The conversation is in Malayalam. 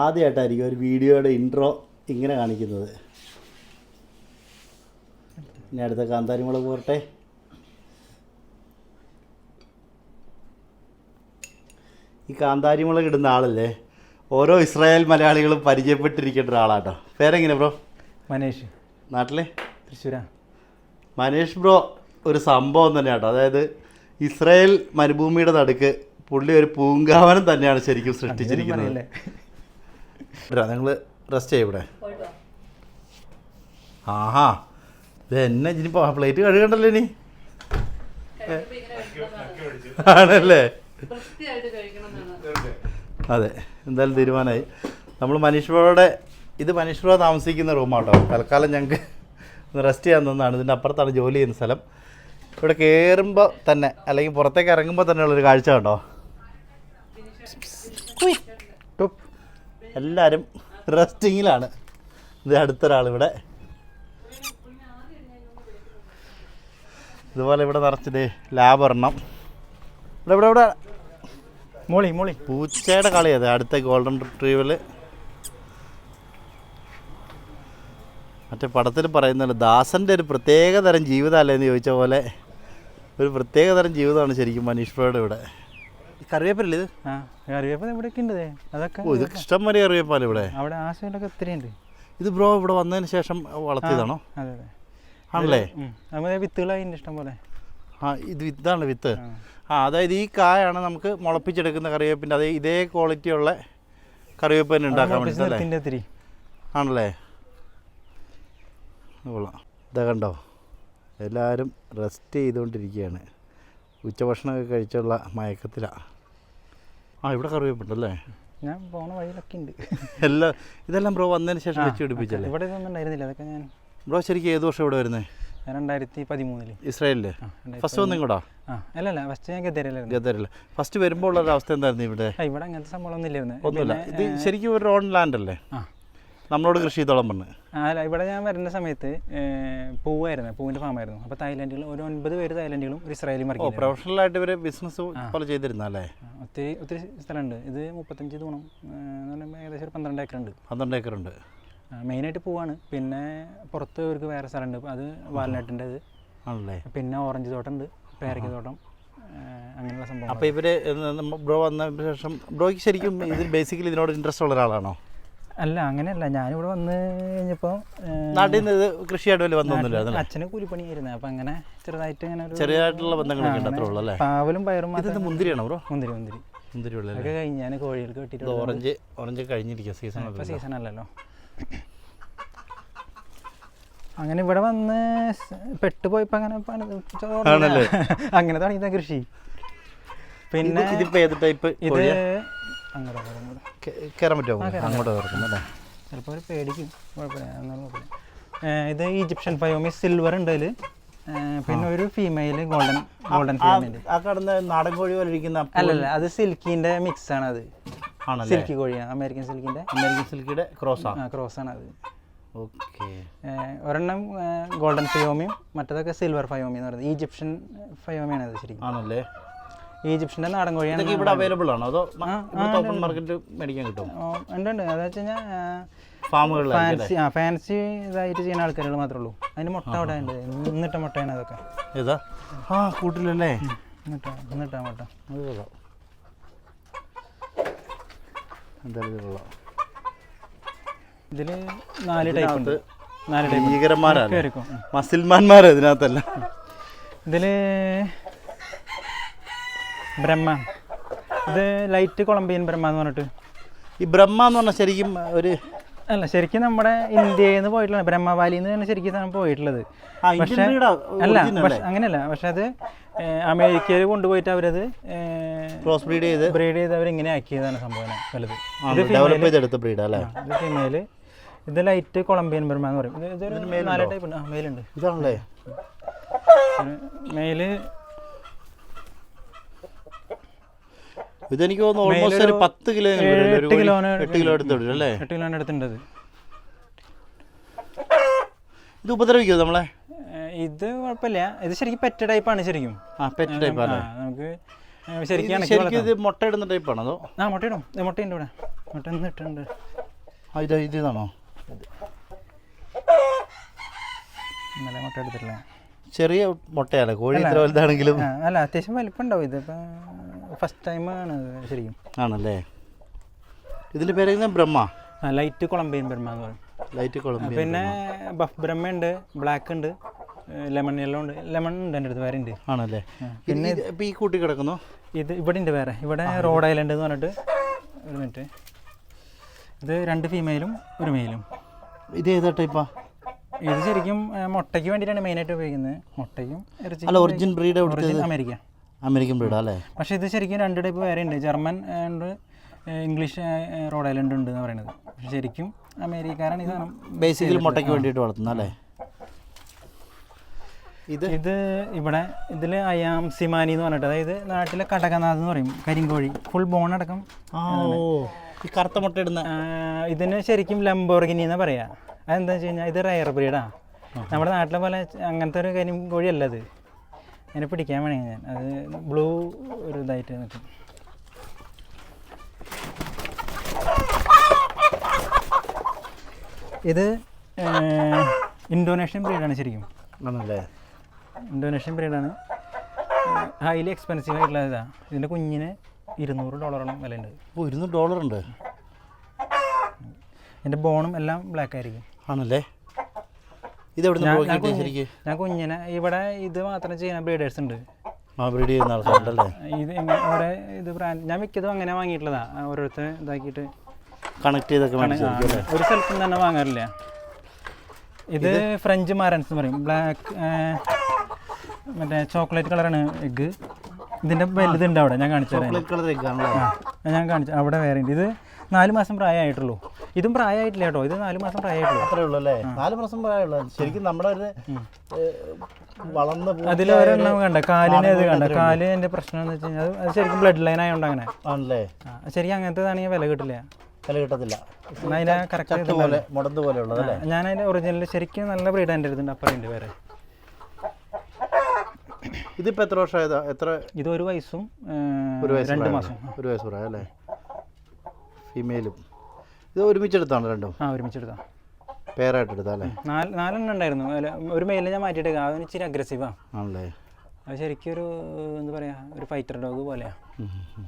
ആദ്യമായിട്ടായിരിക്കും ഒരു വീഡിയോയുടെ ഇൻട്രോ ഇങ്ങനെ കാണിക്കുന്നത്. ഇനി അടുത്ത കാന്താരി മുളക് പോരട്ടെ. ഈ കാന്താരി മുളക് ഇടുന്ന ആളല്ലേ? ഓരോ ഇസ്രായേൽ മലയാളികളും പരിചയപ്പെട്ടിരിക്കേണ്ട ഒരാളാട്ടോ. പേരെങ്ങനെ ബ്രോ? മനേഷ്. നാട്ടിലെ? തൃശ്ശൂരാ. മനീഷ് ബ്രോ ഒരു സംഭവം തന്നെ കേട്ടോ അതായത് ഇസ്രായേൽ മരുഭൂമിയുടെ നടുക്ക് പുള്ളി ഒരു പൂങ്കാവനം തന്നെയാണ് ശരിക്കും സൃഷ്ടിച്ചിരിക്കുന്നത്. നിങ്ങൾ റെസ്റ്റ് ചെയ്യ ഇവിടെ. ആഹാ ഇത് എന്നെ ഇനിയിപ്പോ പ്ലേറ്റ് കഴുകണ്ടല്ലോ ഇനി. ആണല്ലേ? വൃത്തിയായിട്ട് കഴിക്കണം എന്നാണ്. അതെ എന്തായാലും തീരുമാനമായി നമ്മൾ മനീഷ് ഇത് മനീഷ് ബ്രോ താമസിക്കുന്ന റൂമാട്ടോ തൽക്കാലം ഞങ്ങൾക്ക് ഒന്ന് റെസ്റ്റ് ചെയ്യാൻ തന്നാണ്. ഇതിന്റെ അപ്പുറത്താണ് ജോലി ചെയ്യുന്ന സ്ഥലം. ഇവിടെ കയറുമ്പോൾ തന്നെ അല്ലെങ്കിൽ പുറത്തേക്ക് ഇറങ്ങുമ്പോൾ തന്നെയുള്ളൊരു കാഴ്ച കണ്ടോ? ടോപ്പ്. എല്ലാവരും റെസ്റ്റിങ്ങിലാണ്. ഇത് അടുത്തൊരാളിവിടെ. ഇതുപോലെ ഇവിടെ നിറച്ചത് ലാബറണം ഇവിടെ ഇവിടെ ഇവിടെ. മോളി മോളി. പൂച്ചയുടെ കളി അതെ അടുത്ത ഗോൾഡൻ റിട്രീവൽ മറ്റേ പടത്തിൽ പറയുന്നുണ്ട് ദാസന്റെ ഒരു പ്രത്യേക തരം ജീവിതമല്ലേ എന്ന് ചോദിച്ച പോലെ ഒരു പ്രത്യേക തരം ജീവിതമാണ് ശരിക്കും മനീഷ് ഇവിടെ. കറിവേപ്പില്ലേ ഇത്? ആ കറിവേപ്പ് ഇവിടെയൊക്കെ ഉണ്ട് ദേ. അതൊക്കെ ഓ ഇത് ഇഷ്ടം വരെ കറിവേപ്പാലേ ഇവിടെ. അവിടെ ആ സൈഡിലൊക്കെ ഒത്തിരി ഉണ്ട് ഇത് ബ്രോ ഇവിടെ വന്നതിന് ശേഷം വളർത്തിയതാണോ? അതെ അതെ. ആണല്ലേ? ഉം. നമുക്ക് ഇഷ്ടം പോലെ. ആ ഇത് ഇതാണ് വിത്ത്. ആ. ആ അതായത് ഈ കായാണ് നമുക്ക് മുളപ്പിച്ചെടുക്കുന്ന കറിവേപ്പിന്റെ അതേ ഇതേ ക്വാളിറ്റിയുള്ള കറിവേപ്പ് തന്നെ ഉണ്ടാക്കാൻ നിർത്തിന്റെ ഒത്തിരി. ആണല്ലേ? ഇത് കൊള്ളാം. ഇതാ കണ്ടോ? എല്ലാവരും റെസ്റ്റ് ചെയ്തുകൊണ്ടിരിക്കുകയാണ്. ഉച്ചഭക്ഷണമൊക്കെ കഴിച്ചുള്ള മയക്കത്തിലാണ് ആ ഇവിടെ കറിവേപ്പുണ്ടല്ലേ? ഞാൻ പോണ വഴിയിലൊക്കെ ഉണ്ട്. എല്ലാം ഇതെല്ലാം ബ്രോ വന്നതിന് ശേഷം വെച്ച് പിടിപ്പിച്ചല്ലേ? ഇവിടെ ഇതൊന്നും ഉണ്ടായിരുന്നില്ല. അതൊക്കെ ഞാൻ ബ്രോ ശരിക്കും ഏത് വർഷം ഇവിടെ വരുന്നത് ഞാൻ രണ്ടായിരത്തി പതിമൂന്നിൽ. ഇസ്രായേലിൽ? ഫസ്റ്റ് വന്നും കൂടാ അല്ല അല്ല ഫസ്റ്റ് ഞാൻ ഗതരല്ല ഗദറിൽ ഫസ്റ്റ് വരുമ്പോൾ ഉള്ള ഒരു അവസ്ഥ എന്തായിരുന്നു ഇവിടെ? ഇവിടെ അങ്ങനത്തെ സംഭവം ഒന്നും ഇല്ലായിരുന്നു. ഒന്നുമില്ല. ഇത് ശരിക്കും ഒരു ഓൺ ലാൻഡ് അല്ലേ? നമ്മളോട് കൃഷി ചെയ്തോളം പറഞ്ഞു. അല്ല ഇവിടെ ഞാൻ വരുന്ന സമയത്ത് പൂവായിരുന്നു പൂവിന്റെ ഫാം ആയിരുന്നു അപ്പോൾ തായ്ലാൻഡിൽ ഒരു ഒൻപത് പേര് തായ്ലാൻഡിലും ഒരു ഇസ്രായേലും ഓ ആയിട്ട് പ്രൊഫഷണലായിട്ട് ഇവർ ബിസിനസ് പോലെ ചെയ്തിരുന്നല്ലേ ഒത്തിരി ഒത്തിരി സ്ഥലമുണ്ട്. ഇത് മുപ്പത്തഞ്ച് തൂണം ഏകദേശം ഒരു പന്ത്രണ്ട് ഏക്കർ ഉണ്ട് പന്ത്രണ്ട് ഏക്കർ ഉണ്ട് മെയിനായിട്ട് പൂവാണ്. പിന്നെ പുറത്ത് ഇവർക്ക് വേറെ സ്ഥലമുണ്ട്. അത് വാൽനട്ടിന്റെ ഇത്. ആണല്ലേ? പിന്നെ ഓറഞ്ച് തോട്ടം ഉണ്ട്. പേരയ്ക്ക തോട്ടം. അങ്ങനെയുള്ള സംഭവം അപ്പോൾ ഇവർ ബ്രോ വന്ന ശേഷം ബ്രോയ്ക്ക് ശരിക്കും ഇതിൽ ബേസിക്കലി ഇതിനോട് ഇൻട്രസ്റ്റ് ഉള്ള ഒരാളാണോ? അല്ല അങ്ങനെയല്ല. ഞാനിവിടെ വന്ന് കഴിഞ്ഞപ്പോൾ നാട്ടിൽ നിന്ന് കൃഷിയായിട്ട് വലിയ ബന്ധമൊന്നുമില്ല അച്ഛന് കൂലിപ്പണിയായിരുന്നു. അപ്പം അങ്ങനെ ചെറുതായിട്ട് ഇങ്ങനെ ഒരു ചെറിയതായിട്ടുള്ള ബന്ധങ്ങളൊക്കെ ഉണ്ട് അത്രേ ഉള്ളൂ അല്ലേ? പാവലും പയറും ഇത് മുന്തിരിയാണോ ബ്രോ? മുന്തിരി മുന്തിരി. മുന്തിരി ഉള്ളത് അതൊക്കെ കഴിഞ്ഞ് ഞാൻ കോഴികൾക്ക് ഇത് ഓറഞ്ച് ഓറഞ്ച് കഴിഞ്ഞിരിക്കുക സീസൺ ഇപ്പം സീസൺ അല്ലല്ലോ. അങ്ങനെ ഇവിടെ വന്ന് പെട്ട് പെട്ടുപോയപ്പോൾ അങ്ങനെ? അങ്ങനെ തുടങ്ങിയതാ കൃഷി. പിന്നെ ഇതിപ്പോ ഏത് ടൈപ്പ് ഇത് അങ്ങോട്ട് അങ്ങോട്ട്. അങ്ങോട്ട് കയറാൻ പറ്റുമോ? അങ്ങോട്ട് തുറക്കുന്നു അല്ലേ? ചിലപ്പോൾ ഒരു പേടിക്കും. കുഴപ്പമില്ല എന്നാലും കുഴപ്പമില്ല. ഏ, ഇത് ഈജിപ്ഷ്യൻ ഫയോമി സിൽവർ ഉണ്ട് അതിൽ പിന്നെ ഒരു ഫീമെയിൽ ഗോൾഡൻ ഗോൾഡൻ ഫീമെയിൽ നാടൻ കോഴി പോലെ ഇരിക്കുന്ന അല്ലല്ല അത് സിൽക്കിന്റെ മിക്സ് ആണ് അത്. സിൽക്കി കോഴിയാണ് അമേരിക്കൻ സിൽക്കിന്റെ. അമേരിക്കൻ സിൽക്കിയുടെ ആണ് ക്രോസ് ആണ് അത്. ഓക്കെ. ഒരെണ്ണം ഗോൾഡൻ ഫയോമിയും മറ്റതൊക്കെ സിൽവർ ഫയോമി എന്ന് പറയുന്നത്. ഈജിപ്ഷ്യൻ ഫയോമിയാണ് അത് ശരിക്കും. ആണല്ലേ? ഈജിപ്ഷ്യന്റെ നാടൻ കോഴിയാണ് ഇവിടെ അവൈലബിൾ ആണോ? അതോ ഓപ്പൺ മാർക്കറ്റ് മേടിക്കാൻ കിട്ടും ഉണ്ട് ഉണ്ട്. അതെന്ന് വെച്ച് കഴിഞ്ഞാൽ ഫാമുകളിൽ ഫാൻസി ആ ഫാൻസി ഇതായിട്ട് ചെയ്യുന്ന ആൾക്കാരുകൾ മാത്രമേ ഉള്ളൂ. അതിന് മുട്ട അവിടെ ഉണ്ട്. ഇന്നിട്ട മുട്ടയാണ് അതൊക്കെ ഏതാ? ആ കൂട്ടിലല്ലേ? എന്നിട്ട എന്നിട്ടാ മുട്ട. അത് കൊള്ളാം. എന്തായാലും കൊള്ളാം. ഇതിൽ നാല് ടൈപ്പ് ഉണ്ട്. നാല് ടൈപ്പ് ഭീകരന്മാരാണ്. വരക്കും മസിൽമാന്മാരാ ഇതിനകത്തല്ല. ഇതിൽ ബ്രഹ്മ. ഇത് ലൈറ്റ് കൊളംബിയൻ ബ്രഹ്മ എന്ന് പറഞ്ഞിട്ട്. ഈ ബ്രഹ്മ എന്ന് പറഞ്ഞാൽ ശരിക്കും ഒരു അല്ല ശരിക്കും നമ്മുടെ ഇന്ത്യയിൽ നിന്ന് പോയിട്ടുള്ള എന്ന് തന്നെ ശരിക്കും സാധനം പോയിട്ടുള്ളത്. പക്ഷേ അല്ല അങ്ങനെയല്ല. പക്ഷെ അത് അമേരിക്കയിൽ കൊണ്ടുപോയിട്ട് അവരത് ക്രോസ് ബ്രീഡ് ചെയ്ത്? ബ്രീഡ് ചെയ്ത് അവരിങ്ങനെ ആക്കിയതാണ് സംഭവം വലുത്. ഇത് ഡെവലപ്പ് ചെയ്തെടുത്ത ബ്രീഡ് അല്ലേ? ഇത് ഫീമെയിൽ ഇത് ലൈറ്റ് കൊളംബിയൻ ബ്രഹ്മ എന്ന് പറയും. ഇത് നാല് ടൈപ്പ് ഉണ്ട്. മെയിൽ മെയിലുണ്ട് ഇതാണല്ലേ? മെയിൽ ഇതെനിക്ക് തോന്നുന്നു ഓൾമോസ്റ്റ് ഒരു പത്ത് കിലോ എട്ട് കിലോ എട്ട് കിലോ എടുത്ത് വരും അല്ലേ? എട്ട് കിലോ എടുത്തിട്ടുണ്ട് ഇത് ഉപദ്രവിക്കോ നമ്മളെ? ഇത് കുഴപ്പമില്ല. ഇത് ശരിക്കും പെറ്റ ടൈപ്പാണ് ശരിക്കും. ആ പെറ്റ് ടൈപ്പ് അല്ലേ നമുക്ക് ശരിക്കും ശരിക്കും ഇത് മുട്ട ഇടുന്ന ടൈപ്പാണ് അതോ? ആ മുട്ട ഇടും. മുട്ടയുണ്ട് ഇവിടെ. മുട്ട ഇന്ന് ഇട്ടുണ്ട് ആ, ഇത് ഇതാണോ? ഇന്നലെ മുട്ട എടുത്തിട്ടില്ല. ചെറിയ മുട്ടയാണ് കോഴി ഇത്ര വലുതാണെങ്കിലും. അല്ല അത്യാവശ്യം വലിപ്പം ഉണ്ടാവും ഇതിപ്പോൾ ഫസ്റ്റ് ടൈം ആണ് ശരിക്കും. ആണല്ലേ? ഇതിന്റെ പേര് ബ്രഹ്മ? ലൈറ്റ് കൊളംബിയൻ ബ്രഹ്മ എന്ന് പറയും. ലൈറ്റ് കൊളംബിയ പിന്നെ ബഫ് ബ്രഹ്മ ഉണ്ട് ബ്ലാക്ക് ഉണ്ട് ലെമൺ യെല്ലോ ഉണ്ട് ലെമൺ ഉണ്ട് എന്റെ അടുത്ത് വേറെ ഉണ്ട് ആണല്ലേ പിന്നെ ഇപ്പം ഈ കൂട്ടി കിടക്കുന്നു? ഇത് ഇവിടെ ഉണ്ട് വേറെ ഇവിടെ. റോഡ് ഐലൻഡ് എന്ന് പറഞ്ഞിട്ട് ഒരു മിനിറ്റ് ഇത് രണ്ട് ഫീമെയിലും ഒരു മെയിലും ഇത് ഏതാ ടൈപ്പാ ഇത് ശരിക്കും മുട്ടയ്ക്ക് വേണ്ടിയിട്ടാണ് മെയിനായിട്ട് ഉപയോഗിക്കുന്നത്. മുട്ടയ്ക്കും ഇറച്ചി അല്ല ഒറിജിൻ ബ്രീഡ് എവിടുത്തെ അമേരിക്ക. അമേരിക്കൻ ബ്രീഡാ അല്ലേ? പക്ഷേ ഇത് ശരിക്കും രണ്ട് ടൈപ്പ് വേറെ ഉണ്ട് ജർമ്മൻ ഉണ്ട് ഇംഗ്ലീഷ് റോഡ് ഐലൻഡ് ഉണ്ട് എന്ന് പറയുന്നത് പക്ഷേ ശരിക്കും അമേരിക്കാരാണ് സാധനം ബേസിക്കലി മുട്ടയ്ക്ക് വേണ്ടിയിട്ട് വളർത്തുന്ന അല്ലേ? ഇത് ഇത് ഇവിടെ ഇതിൽ അയാം സിമാനി എന്ന് പറഞ്ഞിട്ട് അതായത് നാട്ടിലെ കടകനാഥ് എന്ന് പറയും കരിങ്കോഴി. ഫുൾ ബോൺ അടക്കം. ഈ കറുത്ത മുട്ട ഇടുന്ന. ഇതിന് ശരിക്കും ലംബോർഗിനി എന്ന് പറയാ. അതെന്താ വെച്ച് കഴിഞ്ഞാൽ ഇത് റയർ ബ്രീഡാണ് നമ്മുടെ നാട്ടിലെ പോലെ അങ്ങനത്തെ ഒരു കരിങ്കോഴി അല്ല അത് അതിനെ പിടിക്കാൻ വേണേ ഞാൻ. അത് ബ്ലൂ ഒരു ഇതായിട്ട് നിൽക്കും ഇത് ഇൻഡോനേഷ്യൻ ബ്രീഡാണ് ശരിക്കും. ആണല്ലേ? ഇന്തോനേഷ്യൻ ബ്രീഡാണ്. ഹൈലി എക്സ്പെൻസീവ് ആയിട്ടുള്ള ഇതാണ് ഇതിന്റെ കുഞ്ഞിന് ഇരുന്നൂറ് ഡോളറോളം വിലയുണ്ട്. ഓ ഇരുന്നൂറ് ഡോളർ ഉണ്ട് എന്റെ ബോണും എല്ലാം ബ്ലാക്ക് ആയിരിക്കും. ആണല്ലേ? ഇത് എവിടെ ഞാൻ- ഞാൻ ശരിക്ക്? ഞാൻ കുഞ്ഞിനെ ഇവിടെ ഇത് മാത്രം ചെയ്യുന്ന ബ്രീഡേഴ്സ് ഉണ്ട്. ആ ബ്രീഡ് ചെയ്യുന്ന ആൾക്കാരുണ്ടല്ലേ? ഇത് ഇവിടെ ഇത് ബ്രാൻഡ് ഞാൻ മിക്കതും അങ്ങനെ വാങ്ങിയിട്ടുള്ളതാ. ഓരോരുത്തർ ഇതാക്കിയിട്ട് കണക്ട് ചെയ്തൊക്കെ ഒരു സ്ഥലത്തും തന്നെ വാങ്ങാറില്ല. ഇത് ഫ്രഞ്ച് മാരൻസ് എന്ന് പറയും. ബ്ലാക്ക് മറ്റേ ചോക്ലേറ്റ് കളറാണ് എഗ്ഗ് ഇതിന്റെ വലുതുണ്ട് അവിടെ. ഞാൻ കാണിച്ചു തരാം. ഞാൻ കാണിച്ചു അവിടെ വേറെ ഉണ്ട്. ഇത് നാല് മാസം പ്രായമായിട്ടുള്ളൂ. ഇതും പ്രായമായിട്ടില്ല കേട്ടോ. ഇത് നാല് മാസം പ്രായമായിട്ടുള്ളൂ. അത്രേ ഉള്ളൂ അല്ലേ? നാല് മാസം പ്രായമുള്ളൂ ശരിക്കും നമ്മുടെ ഒരു വളർന്ന കണ്ട? കാലിന് ഇത് കണ്ട? കാൽ എന്റെ പ്രശ്നം എന്ന് വെച്ച് കഴിഞ്ഞാൽ അത് അത് ശരിക്കും ബ്ലഡ് ലൈൻ ആയതുകൊണ്ട് അങ്ങനെ. ആണല്ലേ? ശരി ശരിക്കും അങ്ങനത്തേതാണെങ്കിൽ വില കിട്ടില്ല. വില കിട്ടത്തില്ല. പോലെ മുടന്ത് അല്ലേ? ഞാൻ അതിന്റെ ഒറിജിനൽ ശരിക്കും നല്ല ബ്രീഡ് എന്റെ അടുത്തുണ്ട് അപ്പൊ എന്റെ പേര് ഇതിപ്പോ എത്ര വർഷമായതാ? എത്ര ഇത് ഒരു വയസ്സും ഒരു വയസ്സ് രണ്ട് മാസം. ഒരു വയസ്സ് പ്രായം അല്ലേ ഫീമെയിലും ഇത് ഒരുമിച്ചെടുത്താണ് രണ്ടും? ആ ഒരുമിച്ചെടുത്താ പേരായിട്ട് എടുത്താ അല്ലേ? നാല് നാലെണ്ണം ഉണ്ടായിരുന്നു. അല്ല, ഒരു മെയിലിനെ ഞാൻ മാറ്റിയിട്ട് അവന് ഇച്ചിരി അഗ്രസീവാണ് ആണല്ലേ? അത് ശരിക്കും ഒരു എന്താ പറയുക ഒരു ഫൈറ്റർ ഡോഗ് പോലെയാണ് ഉം, ഉം, ഉം.